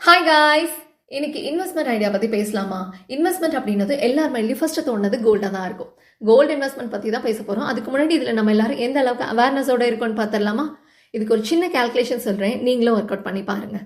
Hi guys இன்னைக்கு investment idea பற்றி பேசலாமா? இன்வெஸ்ட்மெண்ட் அப்படின்றது எல்லார் மைண்ட்லயும் ஃபஸ்ட்டு தோணுது கோல்டாக தான் இருக்கும். கோல்டு இன்வெஸ்ட்மெண்ட் பற்றி தான் பேச போகிறோம் அதுக்கு முன்னாடி இதில் நம்ம எல்லாரும் எந்த அளவுக்கு அவேர்னஸோட இருக்கோம்னு பார்த்துடலாமா இதுக்கு ஒரு சின்ன கால்குலேஷன் சொல்கிறேன் நீங்களும் ஒர்க் அவுட் பண்ணி பாருங்க.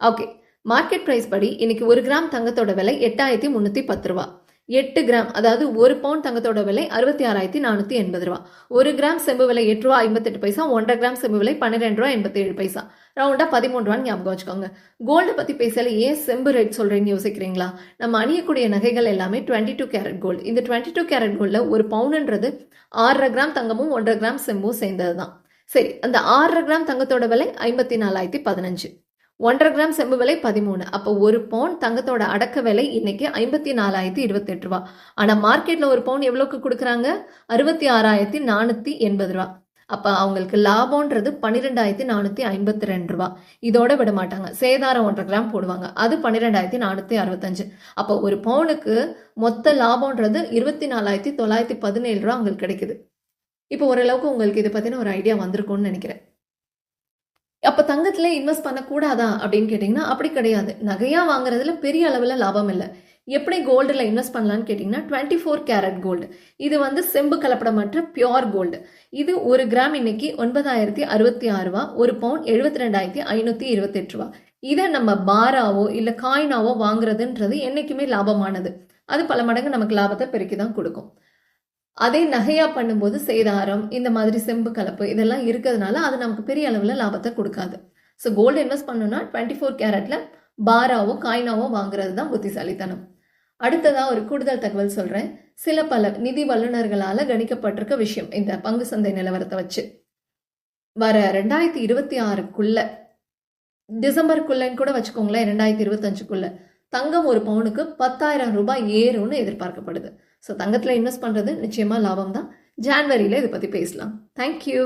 ஓகே மார்க்கெட் ப்ரைஸ் படி இன்னைக்கு ஒரு கிராம் தங்கத்தோட விலை எட்டாயிரத்தி முந்நூற்றி பத்து ரூபா. எட்டு கிராம் அதாவது ஒரு பவுண்ட் தங்கத்தோட விலை அறுபத்தி ஆறாயிரத்தி நானூற்றி எண்பது ரூபா. ஒரு கிராம் செம்பு விலை எட்டு ரூபா ஐம்பத்தெட்டு பைசா ஒன்றரை கிராம் செம்பு விலை பன்னிரெண்டு ரூபா எண்பத்தேழு பைசா. ரவுண்டாக பதிமூணு ரூபான்னு ஞாபகம் வச்சுக்கோங்க. கோல்டு பற்றி பேசல ஏன் செம்பு ரேட் சொல்கிறேன்னு யோசிக்கிறீங்களா? நம்ம அணியக்கூடிய நகைகள் எல்லாமே டுவெண்ட்டி டூ கேரட் கோல்டு இந்த டுவெண்ட்டி டூ கேரட் கோல்டில் ஒரு பவுனுன்றது ஆறரை கிராம் தங்கமும் ஒன்றரை கிராம் செம்பும் சேர்ந்தது தான் சரி அந்த ஆறரை கிராம் தங்கத்தோட விலை ஐம்பத்தி நாலாயிரத்தி பதினஞ்சு. ஒன்றரை கிராம் செம்பு விலை பதிமூணு. அப்போ ஒரு பவுன் தங்கத்தோட அடக்க விலை இன்னைக்கு ஐம்பத்தி நாலாயிரத்தி இருபத்தெட்டு ரூபா. ஆனால் மார்க்கெட்டில் ஒரு பவுன் எவ்வளோக்கு கொடுக்குறாங்க? அறுபத்தி ஆறாயிரத்தி நானூற்றி எண்பது ரூபா. அப்போ அவங்களுக்கு லாபம்ன்றது பன்னிரெண்டாயிரத்தி நானூற்றி ஐம்பத்தி ரெண்டு ரூபா. இதோட விட மாட்டாங்க. சேதாரம் ஒன்றரை கிராம் போடுவாங்க. அது பன்னிரெண்டாயிரத்தி நானூற்றி அறுபத்தஞ்சு. அப்போ ஒரு பவுனுக்கு மொத்த லாபம்ன்றது இருபத்தி நாலாயிரத்தி தொள்ளாயிரத்தி பதினேழு ரூபா அவங்களுக்கு கிடைக்குது. இப்போ ஓரளவுக்கு உங்களுக்கு இதை பற்றின ஒரு ஐடியா வந்திருக்கும்னு நினைக்கிறேன். அப்போ தங்கத்துல இன்வெஸ்ட் பண்ணக்கூடாதா அப்படின்னு கேட்டிங்கன்னா அப்படி கிடையாது. நகையாக வாங்குறதுல பெரிய அளவில் லாபம் இல்லை. எப்படி கோல்டில் இன்வெஸ்ட் பண்ணலான்னு கேட்டிங்கன்னா டுவெண்ட்டி ஃபோர் கேரட் கோல்டு இது வந்து செம்பு கலப்படமற்ற பியோர் கோல்டு இது ஒரு கிராம் இன்னைக்கு ஒன்பதாயிரத்தி அறுபத்தி ஆறு ரூபா ஒரு பவுன் எழுபத்தி ரெண்டாயிரத்தி ஐநூற்றி இருபத்தெட்டு ரூபா. இதை நம்ம பாராவோ இல்லை காயினாவோ வாங்குறதுன்றது என்றைக்குமே லாபமானது. அது பல மடங்கு நமக்கு லாபத்தை பெருக்கி தான் கொடுக்கும். அதே நகையாக பண்ணும்போது சேதாரம் இந்த மாதிரி செம்பு கலப்பு இதெல்லாம் இருக்கிறதுனால அது நமக்கு பெரிய அளவில் லாபத்தை கொடுக்காது. ஸோ கோல்டு இன்வெஸ்ட் பண்ணணும்னா டுவெண்ட்டி ஃபோர் கேரட்டில் பாராவோ காயினாவோ வாங்குறது தான் புத்திசாலித்தனம். அடுத்ததாக ஒரு கூடுதல் தகவல் சொல்கிறேன் சில பல நிதி வல்லுநர்களால் கணிக்கப்பட்டிருக்க விஷயம் இந்த பங்கு சந்தை நிலவரத்தை வச்சு. வர ரெண்டாயிரத்தி இருபத்தி ஆறுக்குள்ள டிசம்பருக்குள்ளன்னு கூட வச்சுக்கோங்களேன் ரெண்டாயிரத்தி இருபத்தஞ்சுக்குள்ள தங்கம் ஒரு பவுனுக்கு பத்தாயிரம் ரூபாய் ஏறும்னு எதிர்பார்க்கப்படுது. ஸோ தங்கத்தில் இன்வெஸ்ட் பண்ணுறது நிச்சயமாக லாபம் தான் ஜான்வரியில் இதை பற்றி பேசலாம். தேங்க்யூ